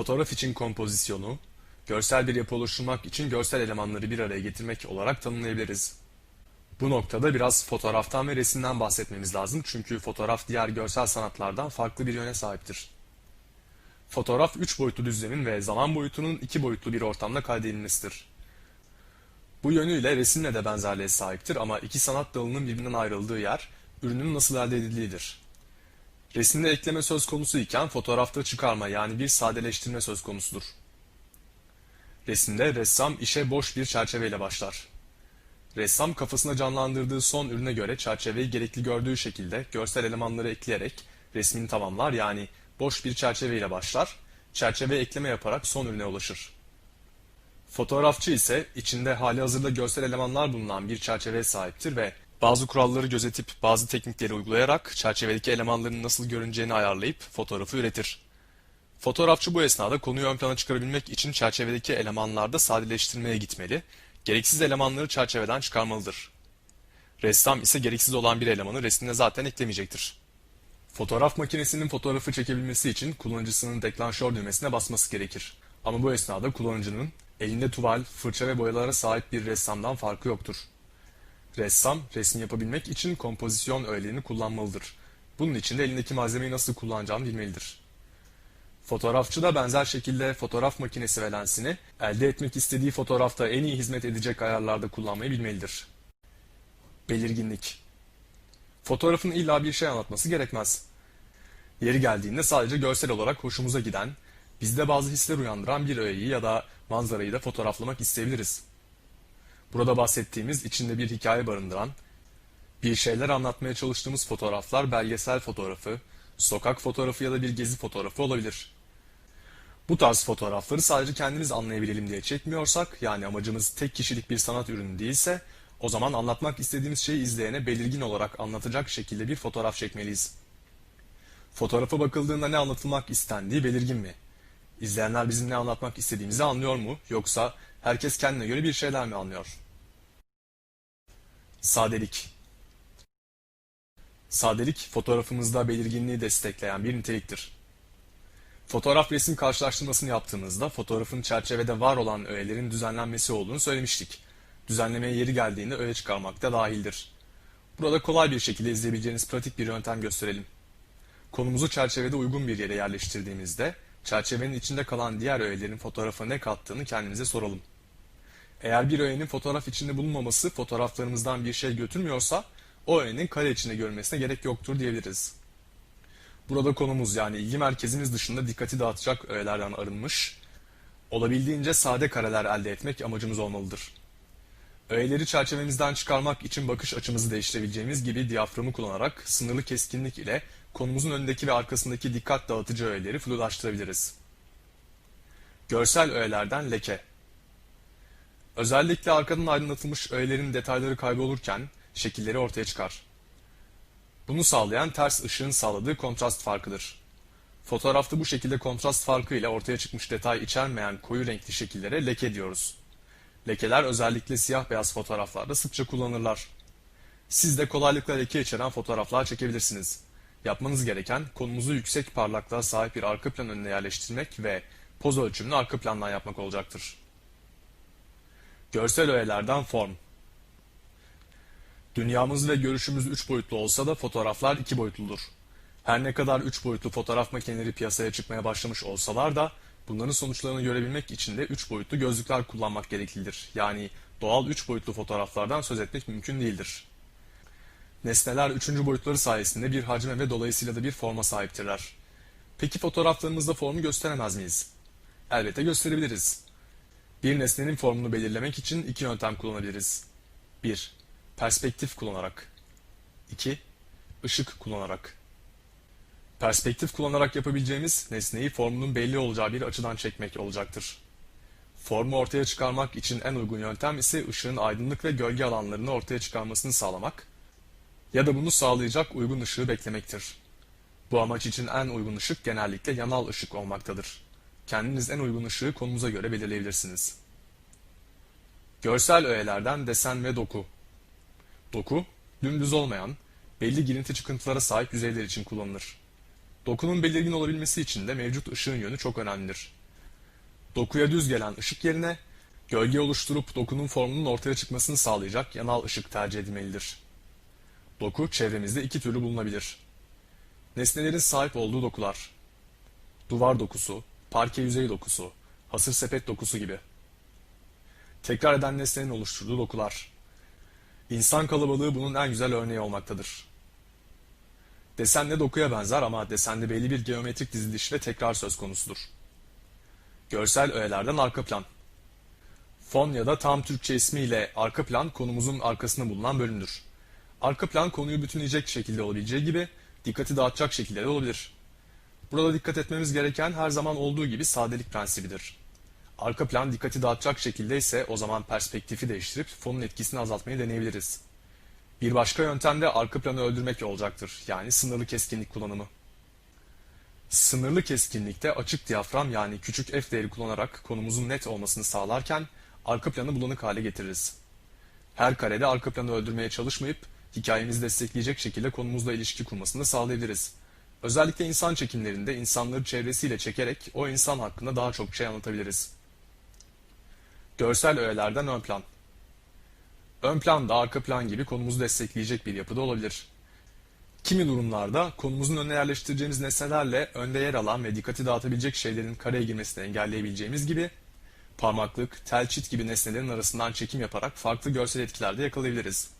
fotoğraf için kompozisyonu, görsel bir yapı oluşturmak için görsel elemanları bir araya getirmek olarak tanımlayabiliriz. Bu noktada biraz fotoğraftan ve resimden bahsetmemiz lazım çünkü fotoğraf diğer görsel sanatlardan farklı bir yöne sahiptir. Fotoğraf üç boyutlu düzlemin ve zaman boyutunun iki boyutlu bir ortamda kaydedilmesidir. Bu yönüyle resimle de benzerliğe sahiptir ama iki sanat dalının birbirinden ayrıldığı yer ürünün nasıl elde edildiğidir. Resimde ekleme söz konusu iken fotoğrafta çıkarma yani bir sadeleştirme söz konusudur. Resimde ressam işe boş bir çerçeveyle başlar. Ressam kafasına canlandırdığı son ürüne göre çerçeveyi gerekli gördüğü şekilde görsel elemanları ekleyerek resmini tamamlar yani boş bir çerçeveyle başlar, çerçeve ekleme yaparak son ürüne ulaşır. Fotoğrafçı ise içinde hali hazırda görsel elemanlar bulunan bir çerçeveye sahiptir ve bazı kuralları gözetip bazı teknikleri uygulayarak çerçevedeki elemanların nasıl görüneceğini ayarlayıp fotoğrafı üretir. Fotoğrafçı bu esnada konuyu ön plana çıkarabilmek için çerçevedeki elemanlarda sadeleştirmeye gitmeli, gereksiz elemanları çerçeveden çıkarmalıdır. Ressam ise gereksiz olan bir elemanı resmine zaten eklemeyecektir. Fotoğraf makinesinin fotoğrafı çekebilmesi için kullanıcısının deklanşör düğmesine basması gerekir. Ama bu esnada kullanıcının elinde tuval, fırça ve boyalara sahip bir ressamdan farkı yoktur. Ressam, resim yapabilmek için kompozisyon öğelerini kullanmalıdır. Bunun için de elindeki malzemeyi nasıl kullanacağını bilmelidir. Fotoğrafçı da benzer şekilde fotoğraf makinesi ve lensini elde etmek istediği fotoğrafta en iyi hizmet edecek ayarlarda kullanmayı bilmelidir. Belirginlik Fotoğrafın illa bir şey anlatması gerekmez. Yeri geldiğinde sadece görsel olarak hoşumuza giden, bizde bazı hisler uyandıran bir öğeyi ya da manzarayı da fotoğraflamak isteyebiliriz. Burada bahsettiğimiz içinde bir hikaye barındıran, bir şeyler anlatmaya çalıştığımız fotoğraflar belgesel fotoğrafı, sokak fotoğrafı ya da bir gezi fotoğrafı olabilir. Bu tarz fotoğrafları sadece kendimiz anlayabilelim diye çekmiyorsak, yani amacımız tek kişilik bir sanat ürünü değilse, o zaman anlatmak istediğimiz şeyi izleyene belirgin olarak anlatacak şekilde bir fotoğraf çekmeliyiz. Fotoğrafa bakıldığında ne anlatılmak istendiği belirgin mi? İzleyenler bizim ne anlatmak istediğimizi anlıyor mu? Yoksa herkes kendine göre bir şeyler mi anlıyor? Sadelik Sadelik, fotoğrafımızda belirginliği destekleyen bir niteliktir. Fotoğraf resim karşılaştırmasını yaptığımızda fotoğrafın çerçevede var olan öğelerin düzenlenmesi olduğunu söylemiştik. Düzenlemeye yeri geldiğinde öğe çıkarmak da dahildir. Burada kolay bir şekilde izleyebileceğiniz pratik bir yöntem gösterelim. Konumuzu çerçevede uygun bir yere yerleştirdiğimizde çerçevenin içinde kalan diğer öğelerin fotoğrafa ne kattığını kendimize soralım. Eğer bir öğenin fotoğraf içinde bulunmaması fotoğraflarımızdan bir şey götürmüyorsa o öğenin kare içinde görülmesine gerek yoktur diyebiliriz. Burada konumuz yani ilgi merkezimiz dışında dikkati dağıtacak öğelerden arınmış, olabildiğince sade kareler elde etmek amacımız olmalıdır. Öğeleri çerçevemizden çıkarmak için bakış açımızı değiştirebileceğimiz gibi diyaframı kullanarak sınırlı keskinlik ile konumuzun önündeki ve arkasındaki dikkat dağıtıcı öğeleri flulaştırabiliriz. Görsel öğelerden leke. Özellikle arkadan aydınlatılmış öğelerin detayları kaybolurken şekilleri ortaya çıkar. Bunu sağlayan ters ışığın sağladığı kontrast farkıdır. Fotoğrafta bu şekilde kontrast farkı ile ortaya çıkmış detay içermeyen koyu renkli şekillere leke diyoruz. Lekeler özellikle siyah beyaz fotoğraflarda sıkça kullanırlar. Siz de kolaylıkla leke içeren fotoğraflar çekebilirsiniz. Yapmanız gereken konumuzu yüksek parlaklığa sahip bir arka plan önüne yerleştirmek ve poz ölçümünü arka plandan yapmak olacaktır. Görsel öğelerden form. Dünyamız ve görüşümüz üç boyutlu olsa da fotoğraflar iki boyutludur. Her ne kadar üç boyutlu fotoğraf makineleri piyasaya çıkmaya başlamış olsalar da bunların sonuçlarını görebilmek için de üç boyutlu gözlükler kullanmak gereklidir. Yani doğal üç boyutlu fotoğraflardan söz etmek mümkün değildir. Nesneler üçüncü boyutları sayesinde bir hacme ve dolayısıyla da bir forma sahiptirler. Peki fotoğraflarımızda formu gösteremez miyiz? Elbette gösterebiliriz. Bir nesnenin formunu belirlemek için iki yöntem kullanabiliriz. 1. Perspektif kullanarak. 2. Işık kullanarak. Perspektif kullanarak yapabileceğimiz nesneyi formunun belli olacağı bir açıdan çekmek olacaktır. Formu ortaya çıkarmak için en uygun yöntem ise ışığın aydınlık ve gölge alanlarını ortaya çıkarmasını sağlamak ya da bunu sağlayacak uygun ışığı beklemektir. Bu amaç için en uygun ışık genellikle yanal ışık olmaktadır. Kendiniz en uygun ışığı konumuza göre belirleyebilirsiniz. Görsel öğelerden desen ve doku. Doku, dümdüz olmayan, belli girinti çıkıntılara sahip yüzeyler için kullanılır. Dokunun belirgin olabilmesi için de mevcut ışığın yönü çok önemlidir. Dokuya düz gelen ışık yerine gölge oluşturup dokunun formunun ortaya çıkmasını sağlayacak yanal ışık tercih edilmelidir. Doku çevremizde iki türlü bulunabilir. Nesnelerin sahip olduğu dokular. Duvar dokusu, parke yüzey dokusu, hasır sepet dokusu gibi. Tekrar eden nesnenin oluşturduğu dokular. İnsan kalabalığı bunun en güzel örneği olmaktadır. Desen de dokuya benzer ama desende belli bir geometrik diziliş ve tekrar söz konusudur. Görsel öğelerden arka plan. Fon ya da tam Türkçe ismiyle arka plan konumuzun arkasında bulunan bölümdür. Arka plan konuyu bütünleyecek şekilde olabileceği gibi dikkati dağıtacak şekilde de olabilir. Burada dikkat etmemiz gereken her zaman olduğu gibi sadelik prensibidir. Arka plan dikkati dağıtacak şekilde ise o zaman perspektifi değiştirip fonun etkisini azaltmayı deneyebiliriz. Bir başka yöntem de arka planı öldürmek olacaktır. Yani sınırlı keskinlik kullanımı. Sınırlı keskinlikte açık diyafram yani küçük f değeri kullanarak konumuzun net olmasını sağlarken arka planı bulanık hale getiririz. Her karede arka planı öldürmeye çalışmayıp hikayemizi destekleyecek şekilde konumuzla ilişki kurmasını sağlayabiliriz. Özellikle insan çekimlerinde insanları çevresiyle çekerek o insan hakkında daha çok şey anlatabiliriz. Görsel öğelerden ön plan. Ön plan da arka plan gibi konumuzu destekleyecek bir yapıda olabilir. Kimi durumlarda konumuzun önüne yerleştireceğimiz nesnelerle önde yer alan ve dikkati dağıtabilecek şeylerin kareye girmesini engelleyebileceğimiz gibi parmaklık, tel çit gibi nesnelerin arasından çekim yaparak farklı görsel etkiler de yakalayabiliriz.